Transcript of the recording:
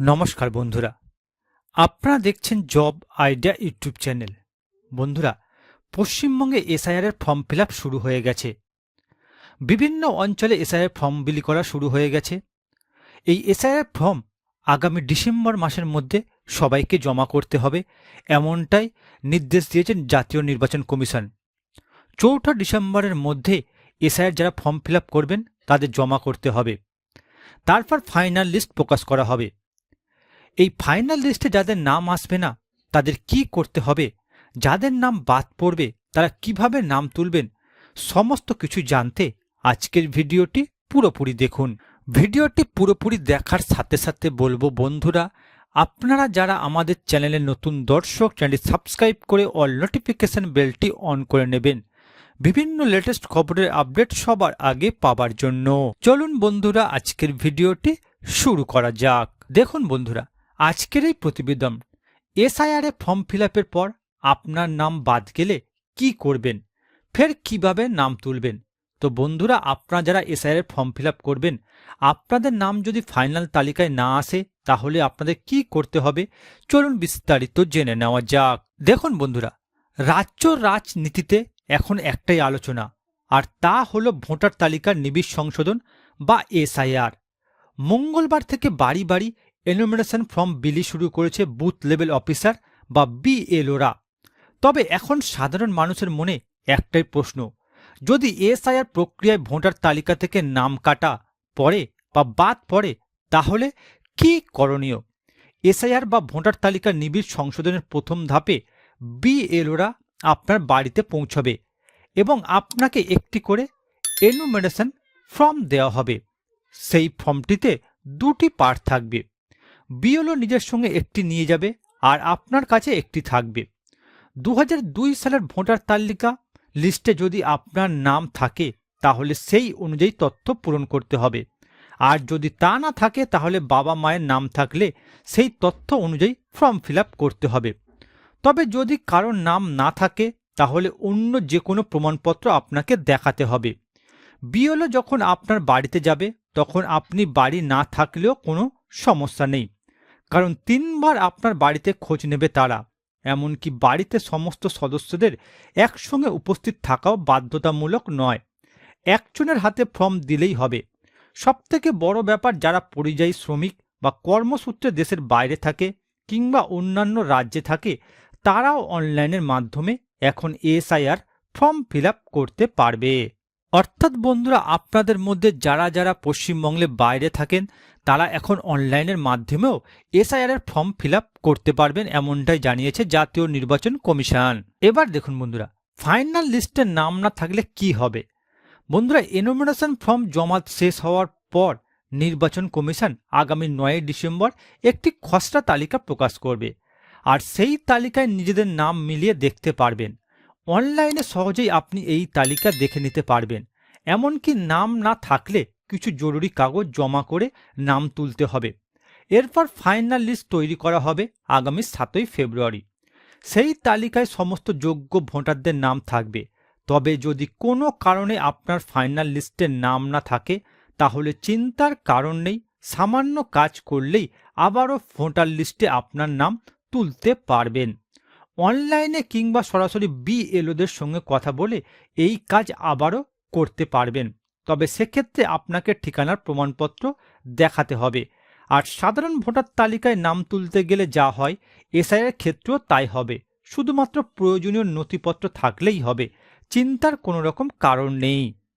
নমস্কার বন্ধুরা। আপনারা দেখছেন জব আইডিয়া ইউটিউব চ্যানেল। বন্ধুরা, পশ্চিমবঙ্গে এসআইআরের ফর্ম ফিল শুরু হয়ে গেছে। বিভিন্ন অঞ্চলে এসআইআর ফর্ম বিলি করা শুরু হয়ে গেছে। এই এসআইআর ফর্ম আগামী ডিসেম্বর মাসের মধ্যে সবাইকে জমা করতে হবে, এমনটাই নির্দেশ দিয়েছেন জাতীয় নির্বাচন কমিশন। চৌঠা ডিসেম্বরের মধ্যে এসআইআর যারা ফর্ম ফিল করবেন, তাদের জমা করতে হবে। তারপর ফাইনাল লিস্ট প্রকাশ করা হবে। এই ফাইনাল লিস্টে যাদের নাম আসবে না, তাদের কি করতে হবে? যাদের নাম বাদ পড়বে, তারা কীভাবে নাম তুলবেন? সমস্ত কিছু জানতে আজকের ভিডিওটি পুরোপুরি দেখুন। ভিডিওটি পুরোপুরি দেখার সাথে সাথে বলব বন্ধুরা, আপনারা যারা আমাদের চ্যানেলের নতুন দর্শক, চ্যানেলটি সাবস্ক্রাইব করে অল নোটিফিকেশন বেলটি অন করে নেবেন। বিভিন্ন লেটেস্ট খবরের আপডেট সবার আগে পাবার জন্য। চলুন বন্ধুরা, আজকের ভিডিওটি শুরু করা যাক। দেখুন বন্ধুরা আজকের এই প্রতিবেদন এসআইআরে ফর্ম ফিল পর আপনার নাম বাদ গেলে কি করবেন? ফের কীভাবে নাম তুলবেন? তো বন্ধুরা, আপনারা যারা এসআইআর ফর্ম ফিল করবেন, আপনাদের নাম যদি ফাইনাল তালিকায় না আসে, তাহলে আপনাদের কি করতে হবে? চলুন বিস্তারিত জেনে নেওয়া যাক। দেখুন বন্ধুরা, রাজ্য রাজনীতিতে এখন একটাই আলোচনা, আর তা হলো ভোটার তালিকার নিবিড় সংশোধন বা এসআইআর। মঙ্গলবার থেকে বাড়ি বাড়ি এনুমিনেশন ফর্ম বিলি শুরু করেছে বুথ লেভেল অফিসার বা বিএলওরা তবে এখন সাধারণ মানুষের মনে একটাই প্রশ্ন, যদি এসআইআর প্রক্রিয়ায় ভোটার তালিকা থেকে নাম কাটা পড়ে বা বাদ পড়ে, তাহলে কি করণীয়? এসআইআর বা ভোটার তালিকার নিবিড় সংশোধনের প্রথম ধাপে বিএলওরা আপনার বাড়িতে পৌঁছবে এবং আপনাকে একটি করে এনুমিনেশন ফর্ম দেওয়া হবে। সেই ফর্মটিতে দুটি পার্ট থাকবে। বিএলও নিজের সঙ্গে একটি নিয়ে যাবে আর আপনার কাছে একটি থাকবে। দু হাজার দুই সালের ভোটার তালিকা লিস্টে যদি আপনার নাম থাকে, তাহলে সেই অনুযায়ী তথ্য পূরণ করতে হবে। আর যদি তা না থাকে, তাহলে বাবা মায়ের নাম থাকলে সেই তথ্য অনুযায়ী ফর্ম ফিল করতে হবে। তবে যদি কারোর নাম না থাকে, তাহলে অন্য যে কোনো প্রমাণপত্র আপনাকে দেখাতে হবে। বিএলও যখন আপনার বাড়িতে যাবে, তখন আপনি বাড়ি না থাকলেও কোনো সমস্যা নেই। কারণ তিনবার আপনার বাড়িতে খোঁজ নেবে তারা, এমনকি বাড়িতে সমস্ত সদস্যদের একসঙ্গে উপস্থিত থাকাও বাধ্যতামূলক নয়। একজনের হাতে ফর্ম দিলেই হবে। সবথেকে বড় ব্যাপার যারা পরিযায়ী শ্রমিক বা কর্মসূত্রে দেশের বাইরে থাকে কিংবা অন্যান্য রাজ্যে থাকে, তারাও অনলাইনের মাধ্যমে এখন এসআইআর ফর্ম ফিল করতে পারবে। অর্থাৎ বন্ধুরা, আপনাদের মধ্যে যারা যারা পশ্চিমবঙ্গে বাইরে থাকেন, তারা এখন অনলাইনের মাধ্যমেও এসআইআর এর ফর্ম ফিল করতে পারবেন এমনটাই জানিয়েছে জাতীয় নির্বাচন কমিশন। এবার দেখুন বন্ধুরা ফাইনাল লিস্টে নাম না থাকলে কি হবে? বন্ধুরা এনোমিনেশন ফর্ম জমা শেষ হওয়ার পর নির্বাচন কমিশন আগামী নয় ডিসেম্বর একটি খসড়া তালিকা প্রকাশ করবে। আর সেই তালিকায় নিজেদের নাম মিলিয়ে দেখতে পারবেন। অনলাইনে সহজেই আপনি এই তালিকা দেখে নিতে পারবেন। এমনকি নাম না থাকলে কিছু জরুরি কাগজ জমা করে নাম তুলতে হবে। এরপর ফাইনাল লিস্ট তৈরি করা হবে আগামী সাতই ফেব্রুয়ারি। সেই তালিকায় সমস্ত যোগ্য ভোটারদের নাম থাকবে। তবে যদি কোনো কারণে আপনার ফাইনাল লিস্টে নাম না থাকে, তাহলে চিন্তার কারণ নেই, সামান্য কাজ করলেই আবারও ভোটার লিস্টে আপনার নাম তুলতে পারবেন। অনলাইনে কিংবা সরাসরি বিএলওদের সঙ্গে কথা বলে এই কাজ আবারও করতে পারবেন। তবে সেক্ষেত্রে আপনাকে ঠিকানার প্রমাণপত্র দেখাতে হবে। আর সাধারণ ভোটার তালিকায় নাম তুলতে গেলে যা হয় এসআইয়ের ক্ষেত্রেও তাই হবে। শুধুমাত্র প্রয়োজনীয় নথিপত্র থাকলেই হবে। চিন্তার কোনো রকম কারণ নেই।